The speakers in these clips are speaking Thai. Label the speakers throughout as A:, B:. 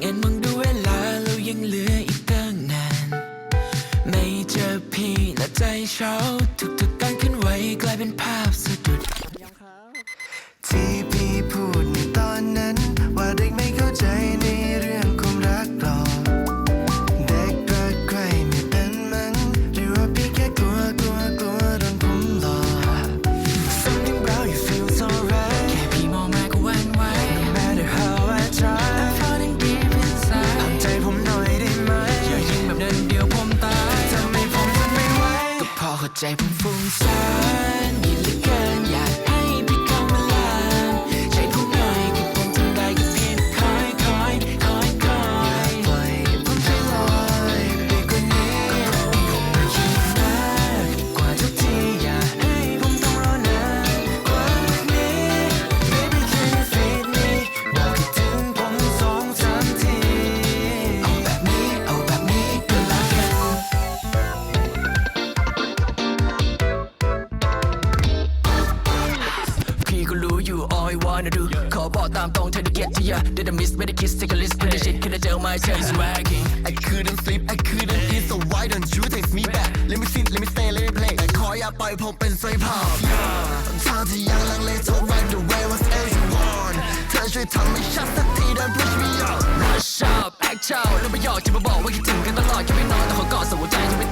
A: อ Did I miss ไม่ได้ kiss take a list ไม่ได้ shit แค่ได้เจอ my chest wagging
B: I couldn't sleep I couldn't eat so why don't you text me back Let me sit let me stay let me play แต่ขออย่าปล่อยผมเป็นไซพอปทางที่ยังลังเล so right the way was everyone เธอช่วยทำให้ชัดสักที don't push me out
A: rush up act out แล้วไม่หยอกจะมาบอกว่าคิดถึงกันตลอดแค่ไม่นอนแต่ขอกอดสหัวใจจะไม่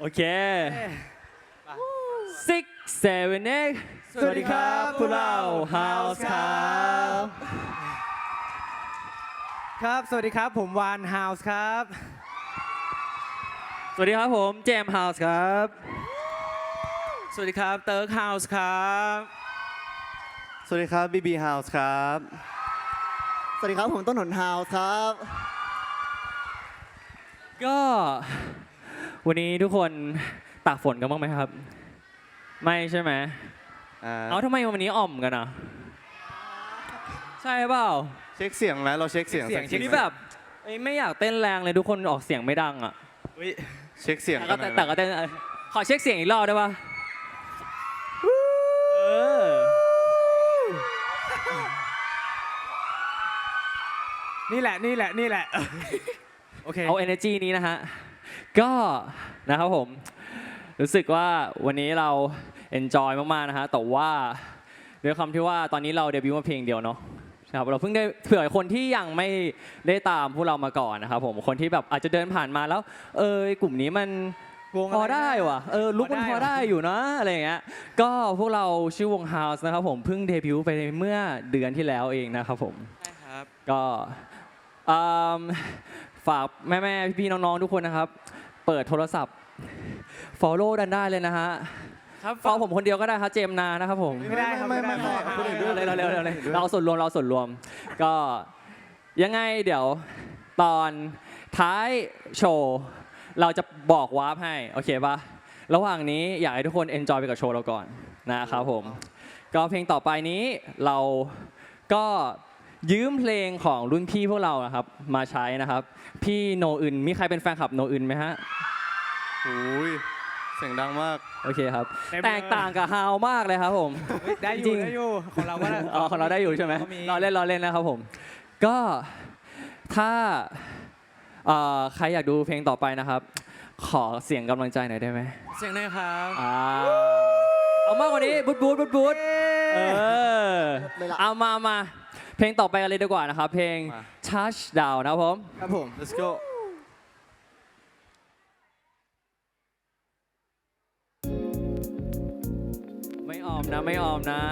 C: โอเค six seven eight สวัสดีครับพวกเรา House ครับ
D: ครับ สวัสดีครับ ผมวานฮาวส์ครับ
C: สวัสดีครับผมเจมส์ House ครับ
D: สวัสดีครับเติร์กฮาวส์ครับ
E: สวัสดีครับบีบีเฮาส์ครับ
F: สวัสดีครับผมต้นหนฮาวครับ
C: ก็ วันนี้ทุกคนตากฝนกันบ้างไหมครับ ไม่ใช่ไหม
E: อ่า
C: เอาทำไมวันนี้อ่อมกันอะ ใช่เปล่า
E: เช็คเสียงไหมเราเช็คเสียง
D: เสียง
E: สัก
D: เช็
E: ที
D: ค
C: นี่แบบเอ้ยไม่อยากเต้นแรงเลยทุกคนออกเสียงไม่ดังอะ
E: เช็คเสียง
C: แต่
E: กั
C: ก็
E: นหน่
C: แต่
E: อย
C: แต่ก็เต้นเออขอเช็คเสียงอีกรอบได้ปะเออ
D: นี่แหละนี่แหละนี่แหละ โอเค
C: เอา energy นี้นะฮะ ก็นะครับผม รู้สึกว่าวันนี้เรา enjoy มากๆนะฮะแต่ว่าด้วยคำที่ว่าตอนนี้เราเดบิวต์มาเพลงเดียวเนาะนะครับเราเพิ่งได้เผื่อคนที่ยังไม่ได้ตามพวกเรามาก่อนนะครับผมคนที่แบบอาจจะเดินผ่านมาแล้ว เออกลุ่มนี้มัน
D: วงอะไร
C: พอได้ว่ะเออลุกมัน
D: พ
C: พ
D: อ
C: อ
D: ได้
C: ได้อยู่นะอะไรอย่างเงี้ยก็พวกเราชื่อวง House นะครับผมเพิ่งเดบิวต์ไปเมื่อเดือนที่แล้วเองนะครับผม
D: ใช่ครับ
C: กก็อืม ฝากแม่ๆ พี่ๆ น้องๆ ทุกคนนะครับ เปิดโทรศัพท์ follow ดันได้เลยนะฮะ
D: ครับ
C: ฟอลผมคนเดียวก็ได้ครับเจมส์นานะครับผม
D: ไม่ได้ครับ
E: ไม่
D: ไม่
E: ไม่
D: ได้
E: ไม่คนอื่นด้วย
C: เร็วเร็วเร็วเร็วเราส่วนรวมเราส่วนรวม ก็ยังไงเดี๋ยวตอนท้ายโชว์เราจะบอกวาร์ปให้โอเคปะระหว่างนี้อยากให้ทุกคนเอนจอยไปกับโชว์เราก่อนนะครับผม ก็เพลงต่อไปนี้เราก็ ยืมเพลงของรุ่นพี่พวกเรานะครับ มาใช้นะครับ พี่โนอื่นมีใครเป็นแฟนคลับโนอื่นไหมฮะ
E: โอ้ยเสียงดังมาก
C: โอเคครับ
D: เต็มเลย
C: แตกต่างกับฮาวมากเลยครับผม
D: เฮ้ยได้อ
C: จริ
D: ยู่
C: ง
D: ได้อยู่ของเราก็ได้
C: อ๋อของเราได้อยู่ใช่ไหม
D: ก็มี
C: รอเล่นรอเล่นนะครับผม ก็ถ้าเอ่อใครอยากดูเพลงต่อไปนะครับ ขอเสียงกำลังใจหน่อยได้ไหม
D: เสียงหน่อยครับ
C: อ่าเอามากกว่านี้บูดบูดบูดบูดเออ
F: เลยล่ะ
C: เอามามา เพลงต่อไปกันเลยดีกว่านะครับ เพลง
E: มา
C: Touchdown นะครับผม
F: ครับผม
E: let's go
C: ไม่ออมนะไม่ออมนะ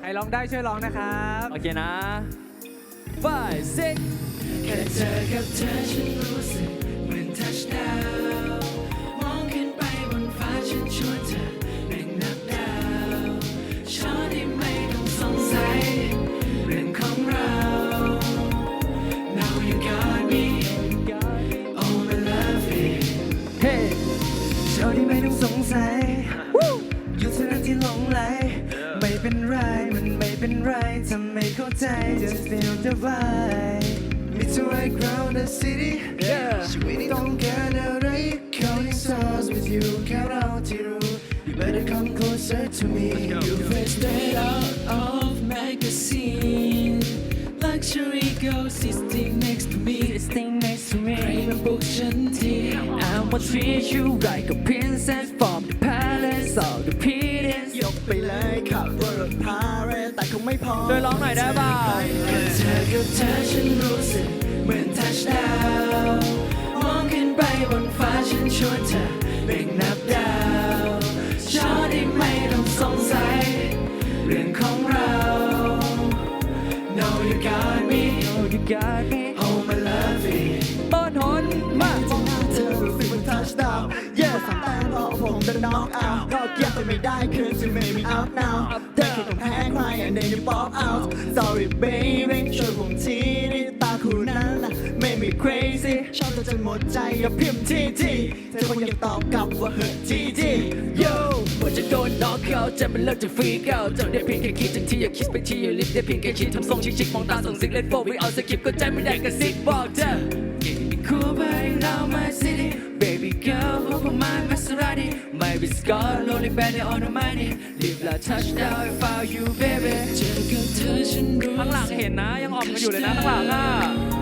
D: ใครร้องได้ช่วยร้องนะครับ
C: โอเคนะ five six
G: แค่เจอกับเธอฉันรู้สึก count you.
H: You better come closer to me.
G: Go, you go. straight out of magazine. Luxury ghost is sitting next to me. It's sitting next to me. Cream potion tea. I will treat you like a princess from the palace of the prettiest.
F: ยกไปเลยขับรถพาเรสแต่คงไม่พอ
C: ช่วยร้องหน่อยได้เปล่า
G: แค่เธอกับเธอฉันรู้สึกเหมือนทัชดาวมองขึ้นไปบนฟ้าฉันชวนเธอ บ่งนับดาวชอได้ไม่ต้องสงสัย เรื่องของเรา No you got me No you got me Oh my lovey
C: ต้นหนมา
F: มองหน้าเธอรู้สึกเหมันทัชดาวเย่สั่งแต่เราะผมจะน็อกเอาก็เกี่ยวไปไม่ได้คือจะไม่มี up now เธอคิดต้องแพ้ใคร and then you pop out sorry baby ช่วยผมที ธอจนหมดใจอย่าพิมพ์ทีทีเธอคงยังตอบกลับว่าเหอะทีที
G: Yo ว่าจะโดนน็อกเอาจะมันเลิกจะฟรีกเอาจะได้เพียงแค่คิดถึงที่อยากคิดไปที่อย่าลิฟได้เพียงแค่คิดทำทรงชิคๆมองตาส่งสิ่งเล่นโฟไม่เอาสคริปก็ใจไม่ได้กระซิบบอกเธอ Cool by now my city Baby girl over my Maserati My wrist got lonely bandit on the money Live like touchdown if I you baby เจอกับเธอฉันรู้
C: ข้างหลังเห็นนะ ยังออมกันอยู่เลยนะข้างหลังอะ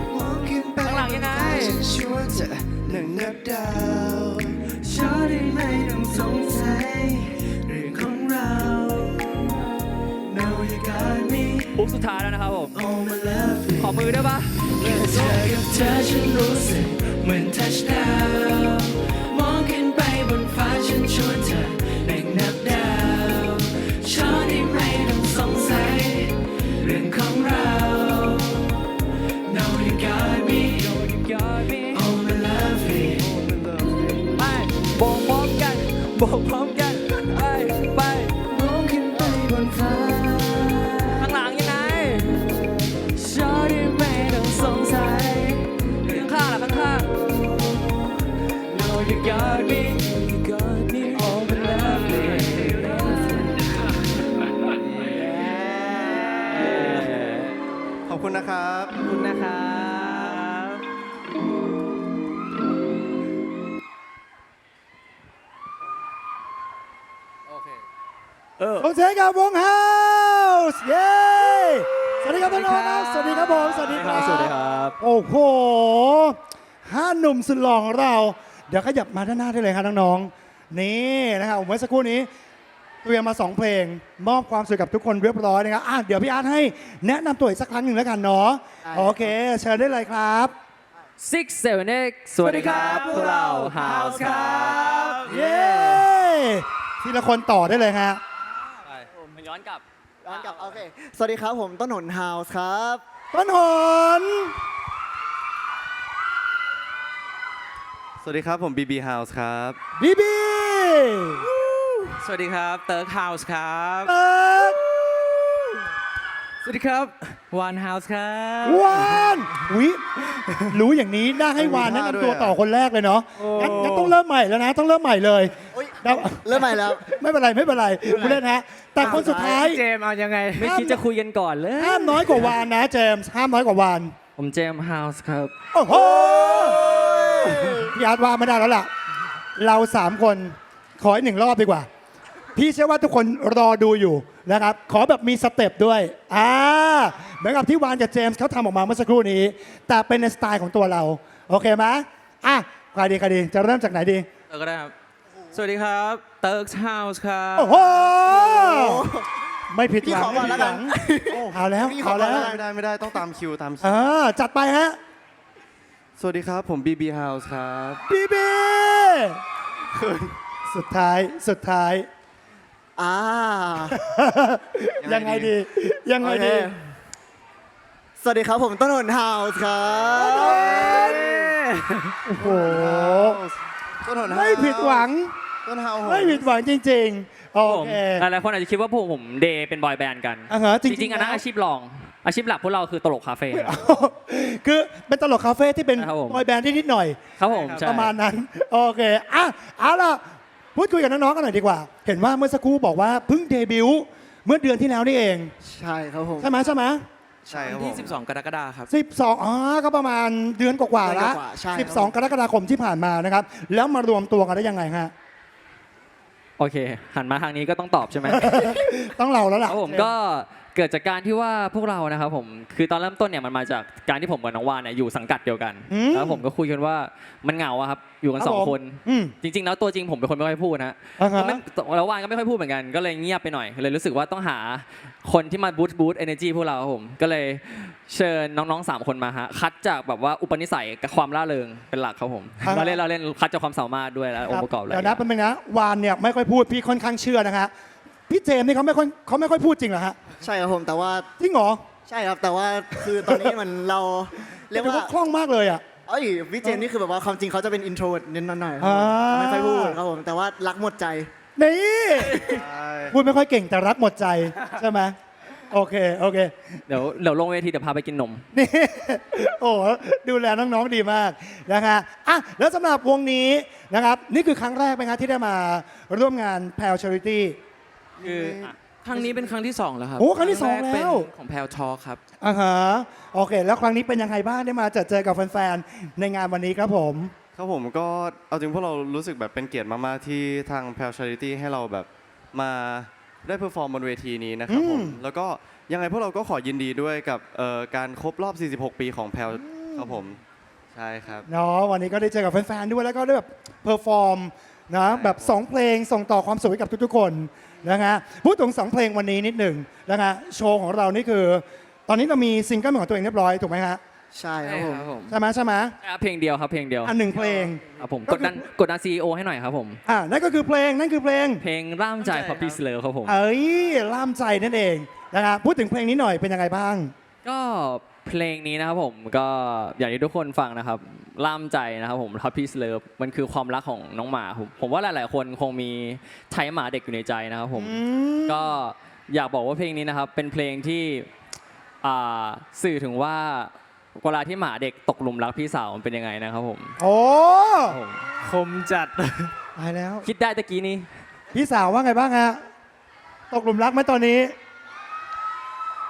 C: หลังยังไง
H: ฉันชวนเธอนั่งนับดาว
G: ชอได้ไม่ต้องสงสัยเรื่องของเรา Know you got me
C: ปุ๊บสุดท้ายแล้วนะครับผม
G: Oh my lovely
C: ขอมือได้ปะ
G: แค่เธอกับเธอฉันรู้สึกเหมือนทัชดาวมองขึ้นไปบนฟ้าฉันชวนเธอ you got me You got me Oh my lovely
C: ๆ
E: ขอบคุณนะครับ
D: ขอบคุณนะครับ
I: ขอเสียงกับวงเฮาส์เย้ สวัสดีครับท่านน้องครับสวัสดีครับผม สวัสดีครับ
C: สวัสดีครับ
I: โอ้โหห้าหนุ่มสุดหล่อของเรา เดี๋ยวขยับมาด้านหน้าได้เลยครับน้องๆนี่นะครับเมื่อสักครู่นี้เตรียมมาสองเพลง มอบความสุขกับทุกคนเรียบร้อยนะครับอะเดี๋ยวพี่อาร์ตให้แนะนำตัวอีกสักครั้งหนึ่งแล้วกันเนาะโอเค เชิญได้เลยครับ
C: six seven eight สวัสดีครับพวกเรา House ครับ
I: เย้ทีละคนต่อได้เลยฮะ
C: มันย้อนกลับ
F: ย้อนกลับโอเค สวัสดีครับผมต้นหนฮาวส์ครับ
I: ตต้นหน
E: สวัสดีครับผม BB House ครับ
I: บีบี
D: สวัสดีครับเติร์กเฮาส์ครับ
I: เอิร์ก
D: สวัสดีครับวานเฮาส์ครับ
I: วานวิรู้อย่างนี้น่าให้วานแนะนำตัวต่อคนแรกเลยเนาะงั้นงั้นต้องเริ่มใหม่แล้วนะ ต้องเริ่มใหม่เลยแล้ว
F: เริ่มใหม่แล้ว
I: ไม่เป็นไรไม่เป็นไรคุณเล่นฮะแต่คนสุดท้าย
D: เจมส์เอายังไง
C: ไม่คิดจะคุยกันก่อนเลย
I: ห้ามน้อยกว่าวานนะเจมส์ห้ามน้อยกว่าวาน
C: ผมเจมส์เฮาส์ครับ
I: โอ้โห พี่อาร์ตว่าไม่ได้แล้วล่ะ เราสามคนขออีกหนึ่งรอบดีกว่า พี่เชื่อว่าทุกคนรอดูอยู่นะครับ ขอแบบมีสเต็ปด้วยอ่าเหมือนกับที่วานกับเจมส์เขาทำออกมาเมื่อสักครู่นี้ แต่เป็นในสไตล์ของตัวเรา โอเคไหมอะใครดีใครดีจะเริ่มจากไหนดี
D: เติร์กก็ได้ครับ สวัสดีครับเติร์กเฮาส์ครับ
I: โอ้โห ไม่ผิดหวัง
F: พี่ขอก่อนแล้วกัน
I: ไม่ผิดหวังเอาแล้ว
F: พี่ขอ
I: เอาแล้ว
F: ก่อนแล้ว
E: ไม่ได้ไม่ได้ต้องตามคิวตามคิว
I: เออจัดไปฮะ
E: สวัสดีครับ ผม BB House ครับ
I: บีบีสุดท้ายสุดท้าย
F: อ่า
I: ยังไงดี ยังไง
F: โอเค
I: ดี
F: สวัสดีครับผมต้นหนเฮาส์ครับ
I: โอ้โห
E: ต้นหน
I: ไม่ผิดหวัง
E: ต้นเฮา
I: ไม่ผิดหวังจริง ๆ โอ
C: ผม
I: เค
C: หลายๆคนอาจจะคิดว่าพวกผมเดย์เป็นบอยแบนด์กัน
I: อ่าฮะจ
C: จ
I: ริงๆ
C: ริงๆอันนั้น
I: แล้ว
C: อาชีพรอง อาชีพหลักพวกเราคือตลกคาเฟ่ครับ
I: คือเป็นตลกคาเฟ่ที่เป็น
C: ครับผม
I: บอยแบนด์ที่นิดหน่อย
C: ครับผมใช่
I: ประมาณนั้น โอเคอะเอาล่ะพูดคุยกับน้องๆกันหน่อยดีกว่า เห็นว่าเมื่อสักครู่บอกว่าเพิ่งเดบิวต์เมื่อเดือนที่แล้วนี่เอง
F: ใช่ครับผม
I: ใช่ไหมใช่ไหม
E: ใช่ครับผ
D: ที่
E: ม
D: 12 กรกฎาคมครับ
I: สิบสองอ๋อก็ประมาณเดือนกว่าๆ
F: เดื
I: ละ
F: อนกว่าๆใช่ครับ
I: สิบสองกรกฎาคมที่ผ่านมานะครับ แล้วมารวมตัวกันได้ยังไงฮะ
C: โอเค หันมาทางนี้ก็ต้องตอบใช่ไหม
I: ต้องเราแล้ว
C: ค
I: ล่ะ
C: รับผมก็ เกิดจากการที่ว่าพวกเรานะครับผมคือตอนเริ่มต้นเนี่ยมันมาจากการที่ผมกับน้องวานเนี่ยอยู่สังกัดเดียวกัน
I: อืม
C: แล้วผมก็คุยกันว่ามันเหงาอะครับอยู่กันสอง
I: รับผม
C: คน
I: อืม
C: จริง ๆ แล้วตัวจริงผมเป็นคนไม่ค่อยพูดนะ
I: อ่าฮะ
C: ก็ไม่แล้ววานก็ไม่ค่อยพูดเหมือนกัน ก็เลยเงียบไปหน่อยเลยรู้สึกว่าต้องหาคนที่มาบูสต์บูสต์เอเนจีพวกเราครับผมก็เลยเชิญน้องๆสามคนมาฮะคัดจากแบบว่าอุปนิสัยกับความร่าเริงเป็นหลักครับผม
I: อ่าฮะ
C: เราเล่นเราเล่นคัดจากความสามารถด้วยแล้วองค์ประกอบอะไร
I: เดี๋ยวนะเป็นไงนะวานเนี่ยไม่ค่อยพูดพี่ค่อนข้างเชื่อนะฮะ พี่เจมส์นี่เขาไม่ค่อยเขาไม่ค่อยพูดจริงเหรอฮะ
F: ใช่ครับผมแต่ว่า
I: จริงเหรอ
F: ใช่ครับแต่ว่าคือตอนนี้มันเราเรียก
I: แต่
F: ว่า
I: คล่องมากเลยอะ
F: เอ้ยพี่เจมส์นี่คือแบบว่าความจริงเขาจะเป็นอินโทรเวิร์ดนิดหน่อยๆครับผม
I: อ่า
F: ไม่ค่อยพูดครับผมแต่ว่ารักหมดใจ
I: นี่
E: ใช่
I: พูดไม่ค่อยเก่งแต่รักหมดใจใช่ไหมโอเคโอเค
C: เดี๋ยวเดี๋ยวลงเวทีเดี๋ยวพาไปกินนม
I: นี่ โอ้โหดูแลน้องๆดีมากนะฮะอะแล้วสำหรับวงนี้นะครับ นี่คือครั้งแรกไหมครับที่ได้มาร่วมงานแพลช Charity
D: คือครั้งนี้เป็นครั้งที่2แล้วครับ
I: โอ้ครั้งที่สอง
D: แรกเป็น
I: แล้ว
D: ของแพลทอครับ
I: อ่าฮะโอเค แล้วครั้งนี้เป็นยังไงบ้างได้มาเจอเจอกับแฟนๆในงานวันนี้ครับผม
E: ครับผมก็เอาจริงพวกเรารู้สึกแบบเป็นเกียรติมากๆที่ทาง p a l Charity ให้เราแบบมาได้เพอร์ฟอร์มบนเวทีนี้นะครับผมแล้วก็ยังไงพวกเราก็ขอยินดีด้วยกับเอ่อการครบรอบ 46 ปีของ p a l ครับผม ใช่ครับ
I: เนาะวันนี้ก็ได้เจอกับแฟนๆด้วยแล้วก็ได้แบบเพอร์ฟอร์ม นะแบบสองเพลงส่งต่อความสุขให้กับทุกๆคนนะฮะพูดถึงสองเพลงวันนี้นิดหนึ่งนะฮะโชว์ของเรานี่คือ ตอนนี้เรามีซิงเกิลเป็นของตัวเองเรียบร้อยถูกไหมฮะ
F: ใช่ครับผม
D: ผม
I: ใช่ไหมใช่ไหม
C: เพลงเดียวครับเพลงเดียว
I: อันหนึ่งเพลง
C: ครับผม
I: ก็
C: ก
I: คือ
C: ดดันกดดันซีอให้หน่อยครับผม
I: อ่านั่นก็คือเพลงนั่นคือเพลง
C: เพลงร่ามใจพับปี้สเลอครับผม
I: เอ้ยล่ามใจนั่นเองนะฮะพูดถึงเพลงนี้หน่อยเป็นยังไงบ้าง
C: ก็เพลงนี้นะครับผมก็อย่างที่ทุกคนฟังนะครับ ล่ามใจนะครับผมพับปี้สเลอมันคือความรักของน้องหมาผมผมว่าหลาย ๆ คนคงมีไทยหมาเด็กอยู่ในใจนะครับผม
I: อืม
C: ก็อยากบอกว่าเพลงนี้นะครับเป็นเพลงที่อ่าสื่อถึงว่าเวลาที่หมาเด็กตกหลุมรักพี่สาวมันเป็นยังไงนะครับผม
I: โอ้
C: ครับผม
D: คมจัด
I: ตายแล้ว
C: คิดได้ตะกี้นี้
I: พี่สาวว่าไงบ้างฮะตกหลุมรักไหมตอนนี้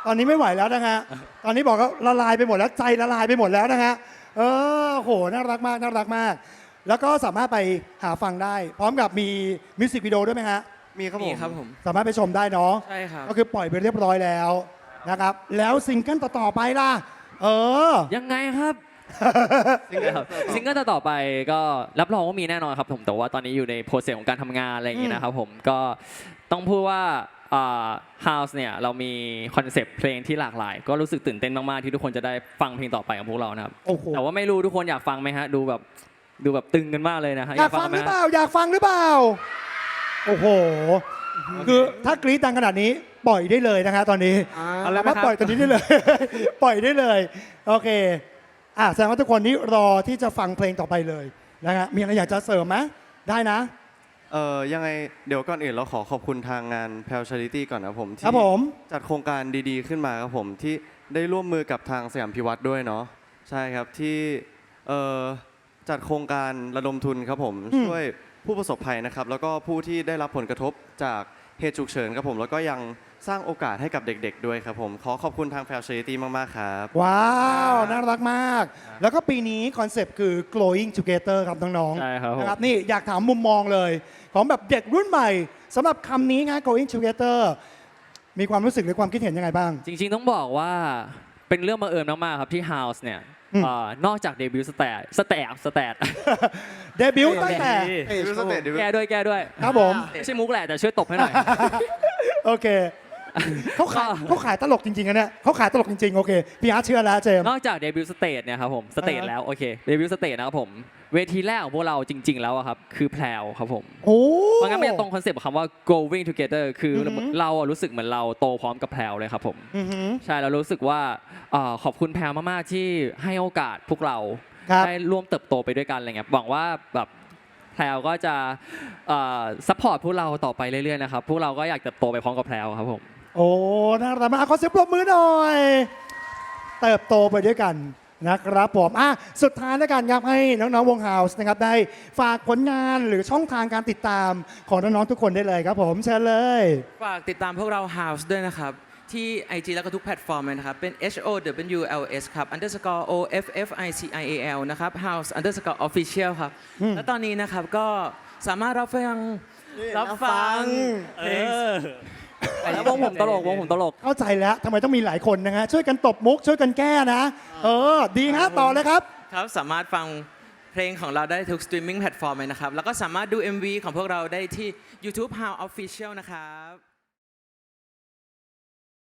I: ตอนนี้ไม่ไหวแล้วนะฮะตอนนี้บอกว่าละลายไปหมดแล้วใจละลายไปหมดแล้วนะฮะ เออโหน่ารักมากน่ารักมาก แล้วก็สามารถไปหาฟังได้ พร้อมกับมีมิวสิกวิดีโอด้วยไหมฮะ
E: มีครับผ
D: นี่
E: ม
D: ครับผม
I: สามารถไปชมได้เนาะ
D: ใช่ครับ
I: ก็คือปล่อยไปเรียบร้อยแล้วนะครับ แล้วซิงเกิลต่อๆไปล่ะ เออ
C: ยังไงครับซิงเกิลต่อๆไปก็รับรองว่ามีแน่นอนครับผม แต่ว่าตอนนี้อยู่ในโปรเซสของการทำงานอะไรอย่างนี้นะครับผม ก็ต้องพูดว่า อ่า House เนี่ยเรามีคอนเซปต์เพลงที่หลากหลาย ก็รู้สึกตื่นเต้นมากๆที่ทุกคนจะได้ฟังเพลงต่อไปของพวกเรานะครับ
I: โอ้โห
C: แต่ว่าไม่รู้ทุกคนอยากฟังไหมฮะดูแบบดูแบบตึงกันมากเลยนะฮะ
I: อยากฟัง
C: ไห
I: ห
C: ม
I: รือเป
C: ฮะ
I: ล่า อยากฟังหรือเปล่า โอ้โห คือถ้ากรี๊ดดังขนาดนี้ปล่อยได้เลยนะคะตอนนี้
D: เอาเลยไหม
I: สามารถ
D: ครับ
I: ปล่อยตอนนี้ได้เลย ปล่อยได้เลย โอเคอะแสดงว่าทุกคนนี้รอที่จะฟังเพลงต่อไปเลยนะฮะมีอะไรอยากจะเสริมไหมได้นะ
E: เอ่อยังไงเดี๋ยวก่อนอื่นเราขอขอบคุณทางงาน p a l Charity ก่อนนะครับผม
I: ค
E: ที่
I: รับผม
E: จัดโครงการดีๆขึ้นมาครับผมที่ได้ร่วมมือกับทางสยามพิวัตรด้วยเนาะใช่ครับที่เอ่อจัดโครงการระดมทุนครับผม
I: อืม
E: ช่วยผู้ประสบภัยนะครับ แล้วก็ผู้ที่ได้รับผลกระทบจากเหตุฉุกเฉินครับผม แล้วก็ยัง สร้างโอกาสให้กับเด็กๆ ด้วยครับผม ขอขอบคุณทาง p a l Charity มากๆ ครับ
I: ว้าว น่ารักมาก แล้วก็ปีนี้คอนเซปต์คือ glowing together ครับน้องๆ
C: ใช่ครับผม
I: นะครับนี่อยากถามมุมมองเลย ของแบบเด็กรุ่นใหม่สำหรับคำนี้ไง glowing together มีความรู้สึกหรือความคิดเห็นยังไงบ้าง
C: จริงๆ ต้องบอกว่าเป็นเรื่องบังเอิญมากๆครับที่ House เนี่ย
I: อืม
C: เอ่อนอกจากเดบิวต์สแตทสแตทสแตท
I: เดบิวต์ตั้งแต่
C: แก้ด้วยแก้ด้วย
I: ครับผม
C: ไม่ใช่มุกแหละแต่ช่วยตบให้หน่อย
I: โอเค เขาขาย
C: ก็
I: เขาขายตลกจริงๆนะเนี่ยเขาขายตลกจริงๆ โอเค พี่อาร์ตเชื่อแล้วเจมส์
C: นอกจากเดบิวต์สเตทเนี่ยครับผมสเตท
I: อ่าฮะ
C: แล้วโอเคเดบิวต์สเตทนะครับผมเวทีแรกของพวกเราจริง ๆ แล้วอะครับคือแพลวครับผม
I: โอ้
C: เพราะงั้นมันจะตรงคอนเซปต์ของคำว่า going together คืออ
I: อหือ
C: เราอะรู้สึกเหมือนเราโตพร้อมกับแพลวเลยครับผม
I: อือหือ
C: ใช่แล้วรู้สึกว่าเอ่อขอบคุณแพลวมากๆที่ให้โอกาสพวกเรา
I: ครับ
C: ได้ร่วมเติบโตไปด้วยกันอะไรเงี้ยหวังว่าแบบแพลวก็จะซัพพอร์ตพวกเราต่อไปเรื่อยๆนะครับพวกเราก็อยากเติบโตไปพร้อมกับแพลวครับผม
I: โอ้น่ารักมากขอเสียงปรบมือหน่อย เติบโตไปด้วยกันนะครับผมอะสุดท้ายแล้วกันครับให้น้องๆวง House นะครับได้ฝากผลงานหรือช่องทางการติดตามของน้องๆทุกคนได้เลยครับผมเชิญเลย
J: ฝากติดตามพวกเรา House ด้วยนะครับ ที่ IG แล้วก็ทุกแพลตฟอร์มเลยนะครับ เป็น H O W L S ครับ underscore O F F I C I A L นะครับ House underscore official ครับ และตอนนี้นะครับก็สามารถรับฟัง รับฟังเพลง
C: แล้ววงผมตลกวงผมตลก
I: เข้าใจแล้วทำไมต้องมีหลายคนนะฮะช่วยกันตบมุกช่วยกันแก้นะ เออ ดีฮะต่อเลยครับ
J: ครับ สามารถฟังเพลงของเราได้ทุกสตรีมมิ่งแพลตฟอร์มเลยนะครับ แล้วก็สามารถดู MV ของพวกเราได้ที่ YouTube House Official นะครับ